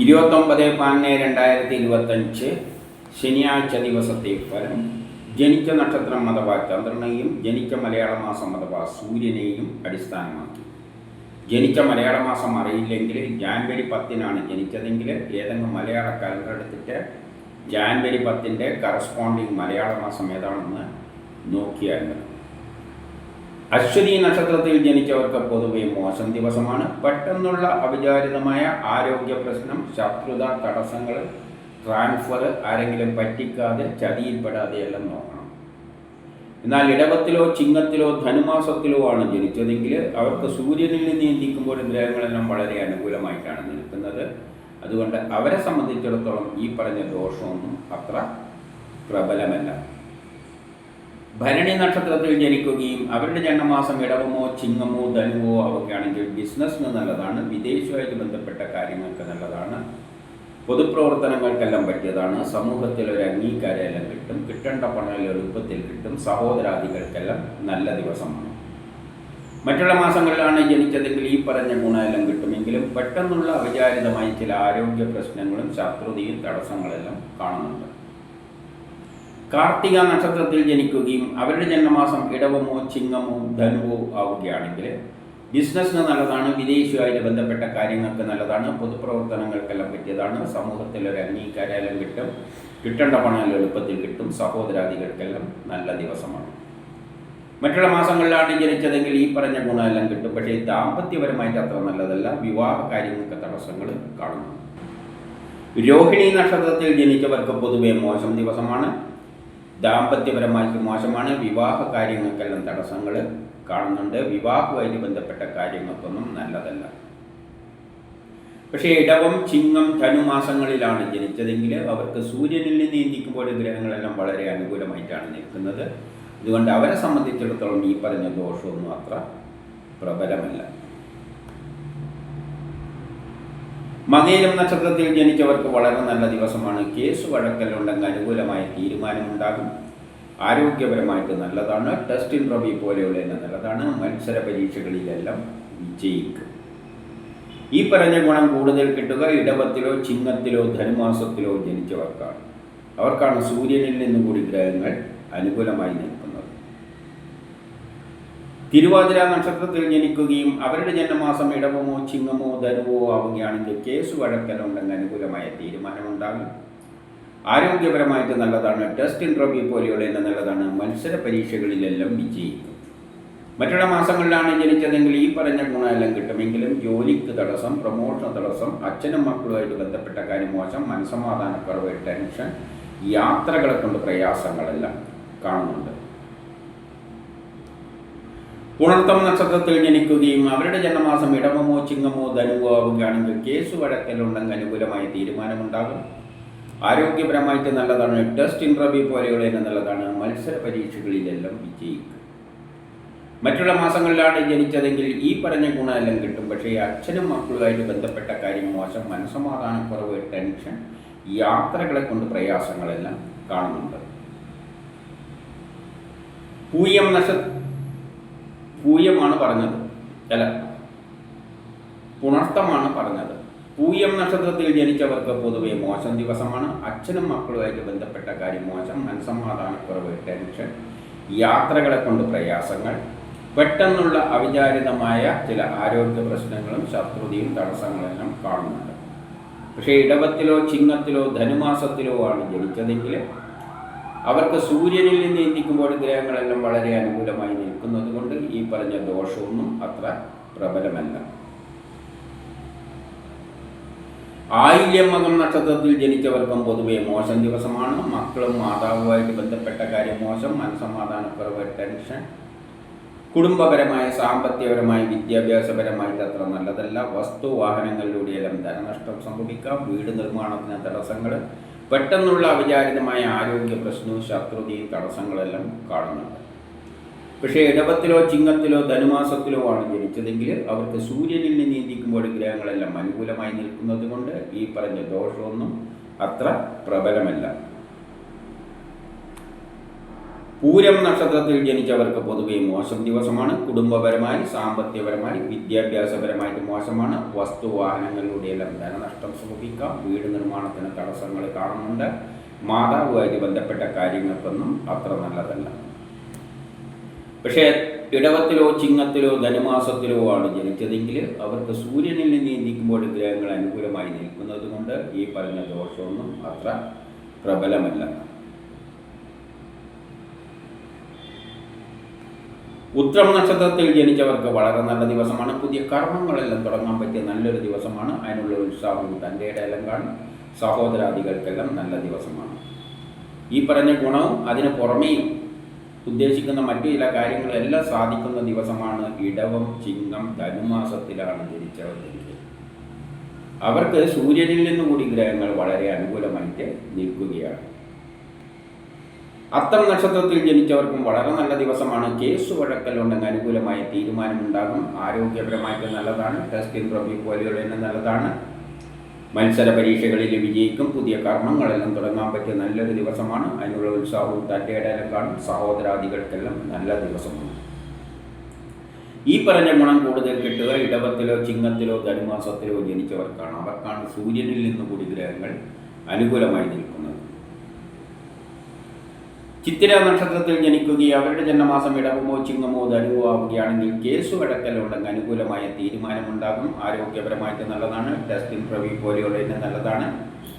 ഇരുപത്തൊമ്പത് പതിനൊന്ന് രണ്ടായിരത്തി ഇരുപത്തഞ്ച് ശനിയാഴ്ച ദിവസത്തെ ഫലം ജനിച്ച നക്ഷത്രം അഥവാ ചന്ദ്രനെയും ജനിച്ച മലയാള മാസം അഥവാ സൂര്യനെയും അടിസ്ഥാനമാക്കി. ജനിച്ച മലയാള മാസം അറിയില്ലെങ്കിൽ ജാൻവരി പത്തിനാണ് ജനിച്ചതെങ്കിൽ ഏതെങ്കിലും മലയാള കലണ്ടർ എടുത്തിട്ട് ജാൻവരി പത്തിന്റെ കറസ്പോണ്ടിങ് മലയാള മാസം ഏതാണെന്ന് നോക്കിയാൽ മതി. അശ്വതി നക്ഷത്രത്തിൽ ജനിച്ചവർക്ക് പൊതുവെ മോശം ദിവസമാണ്. പെട്ടെന്നുള്ള അവിചാരിതമായ ആരോഗ്യ പ്രശ്നം ശത്രുത തടസ്സങ്ങൾ ട്രാൻസ്ഫർ ആരെങ്കിലും പറ്റിക്കാതെ ചതിയിൽപ്പെടാതെ എല്ലാം നോക്കണം. എന്നാൽ ഇടവത്തിലോ ചിങ്ങത്തിലോ ധനുമാസത്തിലോ ആണ് ജനിച്ചതെങ്കിൽ അവർക്ക് സൂര്യനിൽ നിന്ന് ചിന്തിക്കുമ്പോൾ ഗ്രഹങ്ങളെല്ലാം വളരെ അനുകൂലമായിട്ടാണ് നിൽക്കുന്നത്. അതുകൊണ്ട് അവരെ സംബന്ധിച്ചിടത്തോളം ഈ പറഞ്ഞ ദോഷമൊന്നും അത്ര പ്രബലമല്ല. ഭരണി നക്ഷത്രത്തിൽ ജനിക്കുകയും അവരുടെ ജന്മമാസം ഇടവമോ ചിങ്ങമോ ധനുവോ അവയൊക്കെയാണെങ്കിൽ ബിസിനസ്സിന് നല്ലതാണ് വിദേശവുമായിട്ട് ബന്ധപ്പെട്ട കാര്യങ്ങൾക്ക് നല്ലതാണ് പൊതുപ്രവർത്തനങ്ങൾക്കെല്ലാം പറ്റിയതാണ് സമൂഹത്തിൽ ഒരു അംഗീകാരമെല്ലാം കിട്ടും കിട്ടേണ്ട പണം എളുപ്പത്തിൽ കിട്ടും സഹോദരാദികൾക്കെല്ലാം നല്ല ദിവസമാണ്. മറ്റുള്ള മാസങ്ങളിലാണ് ജനിച്ചതെങ്കിൽ ഈ പറഞ്ഞ ഗുണമെല്ലാം കിട്ടുമെങ്കിലും പെട്ടെന്നുള്ള അവിചാരിതമായി ചില ആരോഗ്യ പ്രശ്നങ്ങളും ശത്രുതയും തടസ്സങ്ങളെല്ലാം കാണുന്നുണ്ട്. കാർത്തിക നക്ഷത്രത്തിൽ ജനിക്കുകയും അവരുടെ ജന്മമാസം ഇടവമോ ചിങ്ങമോ ധനുവോ ആവുകയാണെങ്കിൽ ബിസിനസ്സിന് നല്ലതാണ് വിദേശിയുമായിട്ട് ബന്ധപ്പെട്ട കാര്യങ്ങൾക്ക് നല്ലതാണ് പൊതുപ്രവർത്തനങ്ങൾക്കെല്ലാം പറ്റിയതാണ് സമൂഹത്തിൽ ഒരു അംഗീകാരം കിട്ടും കിട്ടേണ്ട പണം എളുപ്പത്തിൽ കിട്ടും സഹോദരാദികൾക്കെല്ലാം നല്ല ദിവസമാണ്. മറ്റുള്ള മാസങ്ങളിലാണ് ജനിച്ചതെങ്കിൽ ഈ പറഞ്ഞ ഗുണമെല്ലാം കിട്ടും പക്ഷേ ദാമ്പത്യപരമായിട്ട് അത്ര നല്ലതല്ല വിവാഹ കാര്യങ്ങൾക്ക് തടസ്സങ്ങൾ കാണുന്നു. രോഹിണി നക്ഷത്രത്തിൽ ജനിച്ചവർക്ക് പൊതുവെ മോശം ദിവസമാണ് ദാമ്പത്യപരമായിട്ട് മോശമാണ്. വിവാഹ കാര്യങ്ങൾക്കെല്ലാം തടസ്സങ്ങൾ കാണുന്നുണ്ട്. വിവാഹവുമായിട്ട് ബന്ധപ്പെട്ട കാര്യങ്ങൾക്കൊന്നും നല്ലതല്ല. പക്ഷേ ഇടവം ചിങ്ങം ധനുമാസങ്ങളിലാണ് ജനിച്ചതെങ്കിൽ അവർക്ക് സൂര്യനിൽ നിന്ന് ചിന്തിക്കുമ്പോൾ ഗ്രഹങ്ങളെല്ലാം വളരെ അനുകൂലമായിട്ടാണ് നിൽക്കുന്നത്. അതുകൊണ്ട് അവരെ സംബന്ധിച്ചിടത്തോളം ഈ പറഞ്ഞ ദോഷമൊന്നും അത്ര പ്രബലമല്ല. മകയിലും നക്ഷത്രത്തിൽ ജനിച്ചവർക്ക് വളരെ നല്ല ദിവസമാണ്. കേസ് വഴക്കലുണ്ടെങ്കിൽ അനുകൂലമായ തീരുമാനമുണ്ടാകും. ആരോഗ്യപരമായിട്ട് നല്ലതാണ്. ടെസ്റ്റ് ഇൻട്രോബി പോലെയുള്ള നല്ലതാണ്. മത്സര പരീക്ഷകളിലെല്ലാം വിജയിക്കും. ഈ പറഞ്ഞ ഗുണം കൂടുതൽ കിട്ടുക ഇടവത്തിലോ ചിങ്ങത്തിലോ ധനുമാസത്തിലോ ജനിച്ചവർക്കാണ്. അവർക്കാണ് സൂര്യനിൽ നിന്നും കൂടി ഗ്രഹങ്ങൾ അനുകൂലമായി തിരുവാതിര നക്ഷത്രത്തിൽ ജനിക്കുകയും അവരുടെ ജന്മമാസം ഇടവമോ ചിങ്ങമോ ധനുവോ ആവുകയാണെങ്കിൽ കേസ് വഴക്കലുണ്ടെങ്കിൽ അനുകൂലമായ തീരുമാനമുണ്ടാകും. ആരോഗ്യപരമായിട്ട് നല്ലതാണ് ടെസ്റ്റ് ഇൻട്രോവ്യൂ പോലെയുള്ള നല്ലതാണ് മത്സര പരീക്ഷകളിലെല്ലാം വിജയിക്കും. മറ്റുള്ള മാസങ്ങളിലാണ് ജനിച്ചതെങ്കിൽ ഈ പറഞ്ഞ ഗുണമെല്ലാം കിട്ടുമെങ്കിലും ജോലിക്ക് തടസ്സം പ്രൊമോഷൻ തടസ്സം അച്ഛനും മക്കളുമായിട്ട് ബന്ധപ്പെട്ട കാര്യം മോശം മനസ്സമാധാനക്കുറവ് ടെൻഷൻ യാത്രകളെ കൊണ്ട് പ്രയാസങ്ങളെല്ലാം കാണുന്നുണ്ട്. പുണർത്തം നക്ഷത്രത്തിൽ ജനിക്കുകയും അവരുടെ ജന്മമാസം ഇടമമോ ചിങ്ങമോ ധനുവോ ആവുകയാണെങ്കിൽ കേസ് വഴക്കലുണ്ടെങ്കിൽ അനുകൂലമായ തീരുമാനമുണ്ടാകും. ആരോഗ്യപരമായിട്ട് നല്ലതാണ്. ടെസ്റ്റ് ഇൻട്രവ്യൂ പോലെയുള്ള നല്ലതാണ്. മത്സര പരീക്ഷകളിലെല്ലാം വിജയിക്കും. മറ്റുള്ള മാസങ്ങളിലാണ് ജനിച്ചതെങ്കിൽ ഈ പറഞ്ഞ ഗുണമെല്ലാം കിട്ടും. പക്ഷേ അച്ഛനും മക്കളുമായിട്ട് ബന്ധപ്പെട്ട കാര്യം മോശം. മനസ്സമാധാനക്കുറവ് ടെൻഷൻ യാത്രകളെ കൊണ്ട് പ്രയാസങ്ങളെല്ലാം കാണുന്നുണ്ട്. പൂയം നക്ഷ പൂയമാണ് പറഞ്ഞത്. അല്ല പുണർത്തമാണ് പറഞ്ഞത്. പൂയം നക്ഷത്രത്തിൽ ജനിച്ചവർക്ക് പൊതുവെ മോശം ദിവസമാണ്. അച്ഛനും മക്കളുമായിട്ട് ബന്ധപ്പെട്ട കാര്യം മോശം. മനസ്സമാധാനക്കുറവ് ടെൻഷൻ യാത്രകളെ കൊണ്ട് പ്രയാസങ്ങൾ പെട്ടെന്നുള്ള അവിചാരിതമായ ചില ആരോഗ്യ പ്രശ്നങ്ങളും ശത്രുതയും തടസ്സങ്ങളെല്ലാം കാണുന്നുണ്ട്. പക്ഷേ ഇടവത്തിലോ ചിങ്ങത്തിലോ ധനുമാസത്തിലോ ആണ് ജനിച്ചതെങ്കിൽ അവർക്ക് സൂര്യനിൽ നിന്ന് എത്തിക്കുമ്പോൾ ഗ്രഹങ്ങളെല്ലാം വളരെ അനുകൂലമായി നിൽക്കുന്നത് കൊണ്ട് ഈ പറഞ്ഞ ദോഷമൊന്നും അത്ര പ്രബലമല്ല. ആയില്യം മകം നക്ഷത്രത്തിൽ ജനിച്ചവർക്കും പൊതുവെ മോശം ദിവസമാണ്. മക്കളും മാതാവുമായിട്ട് ബന്ധപ്പെട്ട കാര്യം മോശം. മനസ്സമാധാനക്കുറവ് ടെൻഷൻ. കുടുംബപരമായ സാമ്പത്തികപരമായ വിദ്യാഭ്യാസപരമായിട്ട് അത്ര നല്ലതല്ല. വസ്തു വാഹനങ്ങളിലൂടെയെല്ലാം ധനനഷ്ടം സംഭവിക്കാം. വീട് നിർമ്മാണത്തിന് തടസ്സങ്ങൾ പെട്ടെന്നുള്ള അവിചാരിതമായ ആരോഗ്യ പ്രശ്നവും ശത്രുതയും തടസ്സങ്ങളെല്ലാം കാണുന്നുണ്ട്. പക്ഷേ ഇടവത്തിലോ ചിങ്ങത്തിലോ ധനുമാസത്തിലോ ആണ് ജനിച്ചതെങ്കിൽ അവർക്ക് സൂര്യനിൽ നിന്ന് ചിന്തിക്കുമ്പോൾ ഗ്രഹങ്ങളെല്ലാം അനുകൂലമായി നിൽക്കുന്നത് കൊണ്ട് ഈ പറഞ്ഞ ദോഷമൊന്നും അത്ര പ്രബലമല്ല. പൂരം നക്ഷത്രത്തിൽ ജനിച്ചവർക്ക് പൊതുവെ മോശം ദിവസമാണ് കുടുംബപരമായി സാമ്പത്തികപരമായി വിദ്യാഭ്യാസപരമായിട്ട് മോശമാണ്. വസ്തുവാഹനങ്ങളിലൂടെയെല്ലാം ധനനഷ്ടം സംഭവിക്കാം വീട് നിർമ്മാണത്തിന് തടസ്സങ്ങൾ കാണുന്നുണ്ട്. മാതാവുമായിട്ട് ബന്ധപ്പെട്ട കാര്യങ്ങൾക്കൊന്നും അത്ര നല്ലതല്ല. പക്ഷേ ഇടവത്തിലോ ചിങ്ങത്തിലോ ധനുമാസത്തിലോ ആണ് ജനിച്ചതെങ്കിൽ അവർക്ക് സൂര്യനിൽ നിന്ന് നീക്കുമ്പോൾ ഗ്രഹങ്ങൾ അനുകൂലമായി നിൽക്കുന്നത് കൊണ്ട് ഈ പറഞ്ഞ ദോഷമൊന്നും അത്ര പ്രബലമല്ല. ഉത്രം നക്ഷത്രത്തിൽ ജനിച്ചവർക്ക് വളരെ നല്ല ദിവസമാണ്. പുതിയ കർമ്മങ്ങളെല്ലാം തുടങ്ങാൻ പറ്റിയ നല്ലൊരു ദിവസമാണ്. അതിനുള്ള ഉത്സാഹവും തന്റെ ഇടയിലും കാണും. സഹോദരാദികൾക്കെല്ലാം നല്ല ദിവസമാണ്. ഈ പറഞ്ഞ ഗുണവും അതിന് പുറമേയും ഉദ്ദേശിക്കുന്ന മറ്റു ചില കാര്യങ്ങളെല്ലാം സാധിക്കുന്ന ദിവസമാണ് ഇടവം ചിങ്ങം ധനുമാസത്തിലാണ് ജനിച്ചവരെങ്കിൽ. അവർക്ക് സൂര്യനിൽ നിന്നും കൂടി ഗ്രഹങ്ങൾ വളരെ അനുകൂലമായിട്ട് നിൽക്കുകയാണ്. അത്തം നക്ഷത്രത്തിൽ ജനിച്ചവർക്കും വളരെ നല്ല ദിവസമാണ്. കേസ് വഴക്കലുണ്ടെങ്കിൽ അനുകൂലമായ തീരുമാനമുണ്ടാകും. ആരോഗ്യപരമായിട്ട് നല്ലതാണ്. ടെസ്റ്റ് പ്രോബി പോലെയുള്ള നല്ലതാണ്. മത്സര പരീക്ഷകളിൽ വിജയിക്കും. പുതിയ കർമ്മങ്ങളെല്ലാം തുടങ്ങാൻ പറ്റിയ നല്ലൊരു ദിവസമാണ്. അതിനുള്ള ഉത്സാഹവും തട്ടേടാനും കാണും. സഹോദരാദികൾക്കെല്ലാം നല്ല ദിവസമാണ്. ഈ പറഞ്ഞ ഗുണം കൂടുതൽ കിട്ടുക ഇടവത്തിലോ ചിങ്ങത്തിലോ ധനുമാസത്തിലോ ജനിച്ചവർക്കാണ്. അവർക്കാണ് സൂര്യനിൽ നിന്ന് കൂടി ഗ്രഹങ്ങൾ അനുകൂലമായി ചിത്തിര നക്ഷത്രത്തിൽ ജനിക്കുകയും അവരുടെ ജന്മമാസം ഇടവുമോ ചിങ്ങമോ ധനുവോ ആവുകയാണെങ്കിൽ കേസ് വഴക്കലുണ്ടെങ്കിൽ അനുകൂലമായ തീരുമാനമുണ്ടാകും. ആരോഗ്യപരമായിട്ട് നല്ലതാണ്. ടെസ്റ്റ് പ്രവി പോലെയുള്ള നല്ലതാണ്.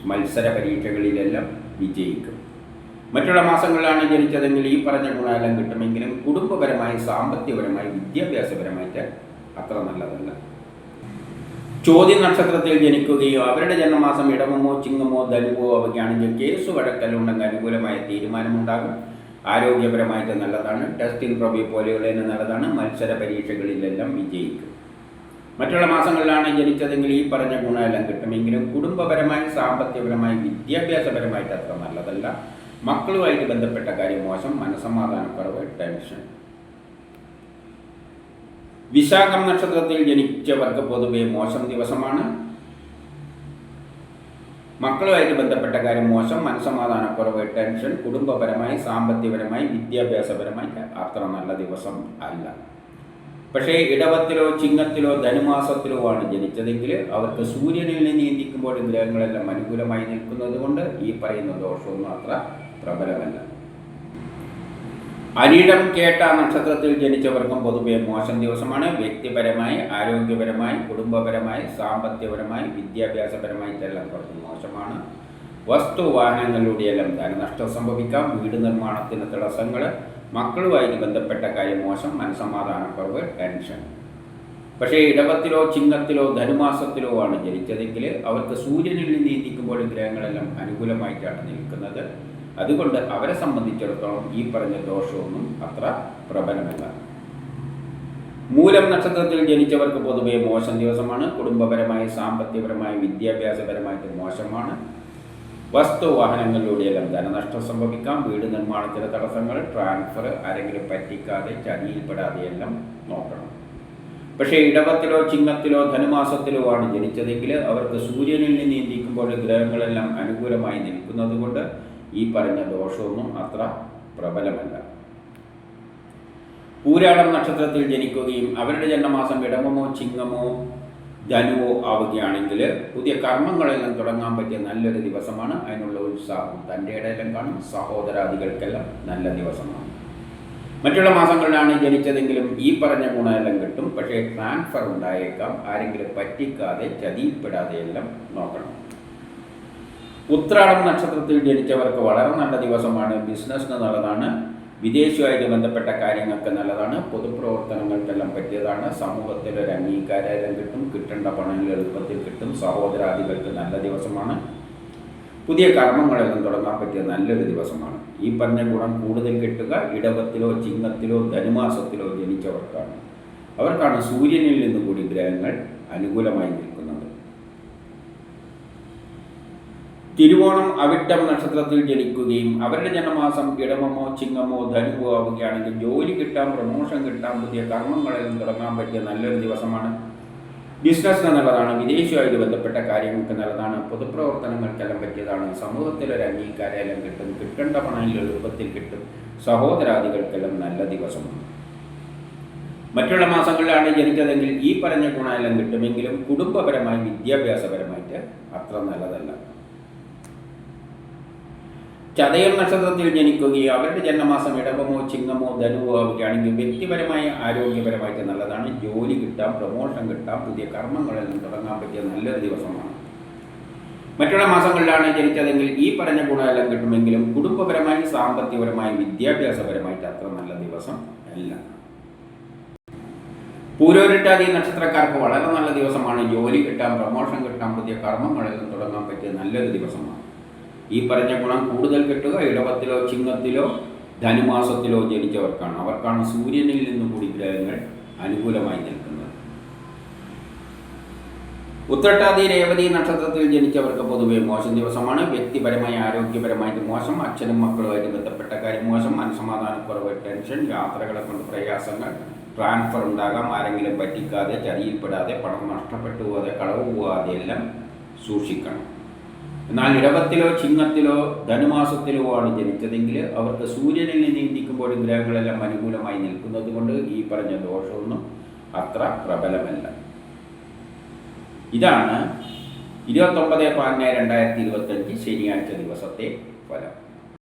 മത്സര പരീക്ഷകളിലെല്ലാം വിജയിക്കും. മറ്റുള്ള മാസങ്ങളിലാണ് ജനിച്ചതെങ്കിൽ ഈ പറഞ്ഞ ഗുണമെല്ലാം കിട്ടുമെങ്കിലും കുടുംബപരമായി സാമ്പത്തികപരമായി വിദ്യാഭ്യാസപരമായിട്ട് അത്ര നല്ലതല്ല. ചോദ്യ നക്ഷത്രത്തിൽ ജനിക്കുകയോ അവരുടെ ജന്മമാസം ഇടവമോ ചിങ്ങമോ ധനുവോ അവയ്ക്കാണെങ്കിൽ കേസ് വഴക്കലുണ്ടെങ്കിൽ അനുകൂലമായ തീരുമാനമുണ്ടാകും. ആരോഗ്യപരമായിട്ട് നല്ലതാണ്. ടെസ്റ്റിംഗ് പ്രൊബി പോലെയുള്ളതിന് നല്ലതാണ്. മത്സര പരീക്ഷകളിലെല്ലാം വിജയിക്കും. മറ്റുള്ള മാസങ്ങളിലാണ് ജനിച്ചതെങ്കിൽ ഈ പറഞ്ഞ ഗുണമെല്ലാം കിട്ടുമെങ്കിലും കുടുംബപരമായി സാമ്പത്തികപരമായി വിദ്യാഭ്യാസപരമായിട്ട് അത്ര നല്ലതല്ല. മക്കളുമായിട്ട് ബന്ധപ്പെട്ട കാര്യം മോശം. മനസ്സമാധാനക്കുറവ് ടെൻഷൻ. വിശാഖം നക്ഷത്രത്തിൽ ജനിച്ചവർക്ക് പൊതുവെ മോശം ദിവസമാണ്. മക്കളുമായിട്ട് ബന്ധപ്പെട്ട കാര്യം മോശം. മനസ്സമാധാനക്കുറവ് ടെൻഷൻ കുടുംബപരമായി സാമ്പത്തികപരമായി വിദ്യാഭ്യാസപരമായി അത്ര നല്ല ദിവസം അല്ല. പക്ഷേ ഇടവത്തിലോ ചിങ്ങത്തിലോ ധനുമാസത്തിലോ ആണ് ജനിച്ചതെങ്കിൽ അവർക്ക് സൂര്യനിൽ നിന്ന് നീന്തിക്കുമ്പോൾ ഗ്രഹങ്ങളെല്ലാം അനുകൂലമായി നിൽക്കുന്നത് കൊണ്ട് ഈ പറയുന്ന ദോഷമൊന്നും അത്ര പ്രബലമല്ല. അനിടം കേട്ട നക്ഷത്രത്തിൽ ജനിച്ചവർക്കും പൊതുവെ മോശം ദിവസമാണ്. വ്യക്തിപരമായി ആരോഗ്യപരമായി കുടുംബപരമായി സാമ്പത്തികപരമായി വിദ്യാഭ്യാസപരമായി ഇതെല്ലാം കുറച്ച് മോശമാണ്. വസ്തു വാഹനങ്ങളിലൂടെ എല്ലാം ധനനഷ്ടം സംഭവിക്കാം. വീട് നിർമ്മാണത്തിന് തടസ്സങ്ങൾ മക്കളുമായിട്ട് ബന്ധപ്പെട്ട കാര്യം മോശം. മനസമാധാനക്കുറവ് ടെൻഷൻ. പക്ഷേ ഇടവത്തിലോ ചിങ്ങത്തിലോ ധനുമാസത്തിലോ ആണ് ജനിച്ചതെങ്കിൽ അവർക്ക് സൂര്യനിൽ നീന്തിക്കുമ്പോൾ ഗ്രഹങ്ങളെല്ലാം അനുകൂലമായിട്ടാണ് നിൽക്കുന്നത്. അതുകൊണ്ട് അവരെ സംബന്ധിച്ചിടത്തോളം ഈ പറഞ്ഞ ദോഷമൊന്നും അത്ര പ്രബലമല്ല. മൂലം നക്ഷത്രത്തിൽ ജനിച്ചവർക്ക് പൊതുവേ മോശം ദിവസമാണ് കുടുംബപരമായി സാമ്പത്തികപരമായി വിദ്യാഭ്യാസപരമായിട്ട് മോശമാണ്. വസ്തു വാഹനങ്ങളിലൂടെയെല്ലാം ധനനഷ്ടം സംഭവിക്കാം വീട് നിർമ്മാണത്തിലെ തടസ്സങ്ങൾ ട്രാൻസ്ഫർ ആരെങ്കിലും പറ്റിക്കാതെ ചതിയിൽപ്പെടാതെ എല്ലാം നോക്കണം. പക്ഷേ ഇടവത്തിലോ ചിങ്ങത്തിലോ ധനുമാസത്തിലോ ആണ് ജനിച്ചതെങ്കിൽ അവർക്ക് സൂര്യനിൽ നിന്ന് നീന്തിക്കുമ്പോൾ ഗ്രഹങ്ങളെല്ലാം അനുകൂലമായി നിൽക്കുന്നത് കൊണ്ട് ഈ പറഞ്ഞ ദോഷമൊന്നും അത്ര പ്രബലമല്ല. പൂരാടം നക്ഷത്രത്തിൽ ജനിക്കുകയും അവരുടെ ജന്മമാസം ഇടമമോ ചിങ്ങമോ ധനുവോ ആവുകയാണെങ്കിൽ പുതിയ കർമ്മങ്ങളെല്ലാം തുടങ്ങാൻ പറ്റിയ നല്ലൊരു ദിവസമാണ് അതിനുള്ള ഉത്സാഹം. തന്റെ ഇടയിലും കാണും സഹോദരാദികൾക്കെല്ലാം നല്ല ദിവസമാണ്. മറ്റുള്ള മാസങ്ങളിലാണ് ജനിച്ചതെങ്കിലും ഈ പറഞ്ഞ ഗുണമെല്ലാം കിട്ടും. പക്ഷേ ട്രാൻസ്ഫർ ഉണ്ടായേക്കാം. ആരെങ്കിലും പറ്റിക്കാതെ ചതിയിൽപ്പെടാതെയെല്ലാം നോക്കണം. ഉത്രാടം നക്ഷത്രത്തിൽ ജനിച്ചവർക്ക് വളരെ നല്ല ദിവസമാണ്. ബിസിനസ്സിന് നല്ലതാണ്. വിദേശവുമായിട്ട് ബന്ധപ്പെട്ട കാര്യങ്ങൾക്ക് നല്ലതാണ്. പൊതുപ്രവർത്തനങ്ങൾക്കെല്ലാം പറ്റിയതാണ്. സമൂഹത്തിൽ ഒരു അംഗീകാരം കിട്ടും. കിട്ടേണ്ട പണങ്ങൾ എളുപ്പത്തിൽ കിട്ടും. സഹോദരാദികൾക്ക് നല്ല ദിവസമാണ്. പുതിയ കർമ്മങ്ങളെല്ലാം തുടങ്ങാൻ പറ്റിയ നല്ലൊരു ദിവസമാണ്. ഈ പറഞ്ഞ ഗുണം കൂടുതൽ കിട്ടുക ഇടവത്തിലോ ചിങ്ങത്തിലോ ധനുമാസത്തിലോ ജനിച്ചവർക്കാണ്. അവർക്കാണ് സൂര്യനിൽ നിന്ന് കൂടി ഗ്രഹങ്ങൾ അനുകൂലമായി നിൽക്കുന്നത് തിരുവോണം അവിട്ടം നക്ഷത്രത്തിൽ ജനിക്കുകയും അവരുടെ ജനമാസം ഇടമമോ ചിങ്ങമോ ധനുവോ ആവുകയാണെങ്കിൽ ജോലി കിട്ടാം പ്രമോഷൻ കിട്ടാം പുതിയ കർമ്മങ്ങളെല്ലാം തുടങ്ങാൻ പറ്റിയ നല്ലൊരു ദിവസമാണ്. ബിസിനസ്സിന് നല്ലതാണ് വിദേശവുമായിട്ട് ബന്ധപ്പെട്ട കാര്യങ്ങൾക്ക് നല്ലതാണ് പൊതുപ്രവർത്തനങ്ങൾക്കെല്ലാം പറ്റിയതാണ്. സമൂഹത്തിലൊരു അംഗീകാരമെല്ലാം കിട്ടും കിട്ടേണ്ട പണം രൂപത്തിൽ കിട്ടും. സഹോദരാദികൾക്കെല്ലാം നല്ല ദിവസമാണ്. മറ്റുള്ള മാസങ്ങളിലാണ് ജനിച്ചതെങ്കിൽ ഈ പറഞ്ഞ ഗുണമെല്ലാം കിട്ടുമെങ്കിലും കുടുംബപരമായി വിദ്യാഭ്യാസപരമായിട്ട് അത്ര നല്ലതല്ല. ചതയം നക്ഷത്രത്തിൽ ജനിക്കുകയോ അവരുടെ ജന്മമാസം ഇടവമോ ചിങ്ങമോ ധനുവോ ആവുകയാണെങ്കിൽ വ്യക്തിപരമായ ആരോഗ്യപരമായിട്ട് നല്ലതാണ്. ജോലി കിട്ടാം പ്രമോഷൻ കിട്ടാം പുതിയ കർമ്മങ്ങളിൽ നിന്ന് തുടങ്ങാൻ പറ്റിയ നല്ലൊരു ദിവസമാണ്. മറ്റുള്ള മാസങ്ങളിലാണ് ജനിച്ചതെങ്കിൽ ഈ പറഞ്ഞ ഗുണമെല്ലാം കിട്ടുമെങ്കിലും കുടുംബപരമായി സാമ്പത്തികപരമായി വിദ്യാഭ്യാസപരമായിട്ട് അത്ര നല്ല ദിവസം അല്ല. പൂരോരിട്ടാതി നക്ഷത്രക്കാർക്ക് വളരെ നല്ല ദിവസമാണ്. ജോലി കിട്ടാം പ്രമോഷൻ കിട്ടാം പുതിയ കർമ്മങ്ങളിൽ നിന്ന് തുടങ്ങാൻ പറ്റിയ നല്ലൊരു ദിവസമാണ്. ഈ പറഞ്ഞ ഗുണം കൂടുതൽ കിട്ടുക ഇടവത്തിലോ ചിങ്ങത്തിലോ ധനുമാസത്തിലോ ജനിച്ചവർക്കാണ്. അവർക്കാണ് സൂര്യനിൽ നിന്നും കൂടി ഗ്രഹങ്ങൾ അനുകൂലമായി നിൽക്കുന്നത്. ഉത്രട്ടാതി രേവതി നക്ഷത്രത്തിൽ ജനിച്ചവർക്ക് പൊതുവെ മോശം ദിവസമാണ്. വ്യക്തിപരമായി ആരോഗ്യപരമായിട്ട് മോശം അച്ഛനും മക്കളുമായിട്ട് ബന്ധപ്പെട്ട കാര്യം മോശം മനസ്സമാധാനക്കുറവ് ടെൻഷൻ യാത്രകളെ കൊണ്ട് പ്രയാസങ്ങൾ ട്രാൻസ്ഫർ ഉണ്ടാകാം ആരെങ്കിലും പറ്റിക്കാതെ ചതിയിൽപ്പെടാതെ പണം നഷ്ടപ്പെട്ടു പോകാതെ കളവ് പോകാതെ എല്ലാം സൂക്ഷിക്കണം. എന്നാൽ ഇടവത്തിലോ ചിങ്ങത്തിലോ ധനുമാസത്തിലോ ആണ് ജനിച്ചതെങ്കിൽ അവർക്ക് സൂര്യനിൽ നിന്ന് ഇന്ദിക്കുമ്പോഴും ഗ്രഹങ്ങളെല്ലാം അനുകൂലമായി നിൽക്കുന്നത് കൊണ്ട് ഈ പറഞ്ഞ ദോഷമൊന്നും അത്ര പ്രബലമല്ല. ഇതാണ് ഇരുപത്തൊമ്പത് പതിനൊന്ന് രണ്ടായിരത്തി ഇരുപത്തഞ്ച് ശനിയാഴ്ച ദിവസത്തെ ഫലം.